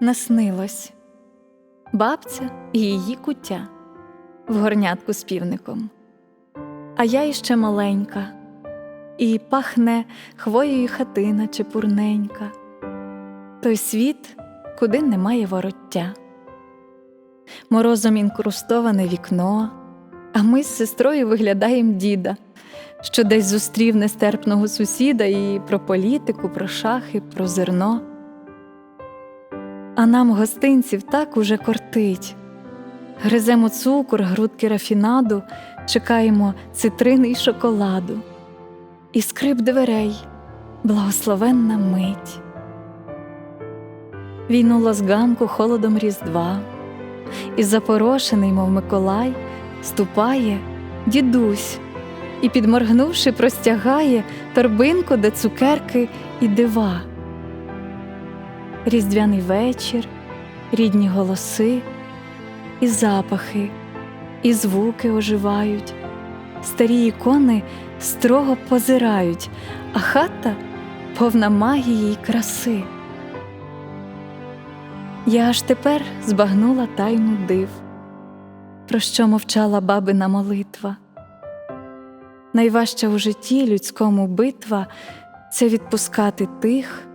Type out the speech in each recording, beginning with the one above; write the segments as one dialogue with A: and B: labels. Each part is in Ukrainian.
A: наснилось бабця і її куття в горнятку з півником. А я іще маленька, і пахне хвоєю хатина чепурненька, той світ, куди немає вороття. Морозом інкрустоване вікно, а ми з сестрою виглядаємо діда, що десь зустрів нестерпного сусіда і про політику, про шахи, про зерно. А нам гостинців так уже кортить. Гриземо цукор, грудки рафінаду, чекаємо цитрини й шоколаду. І скрип дверей, благословенна мить. Війнуло з ганку холодом Різдва, і запорошений, мов Миколай, ступає дідусь і, підморгнувши, простягає торбинку, де цукерки і дива. Різдвяний вечір, рідні голоси, і запахи, і звуки оживають, старі ікони строго позирають, а хата повна магії й краси. Я аж тепер збагнула тайну див, про що мовчала бабина молитва. Найважча у житті людському битва це відпускати тих,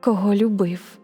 A: кого любив.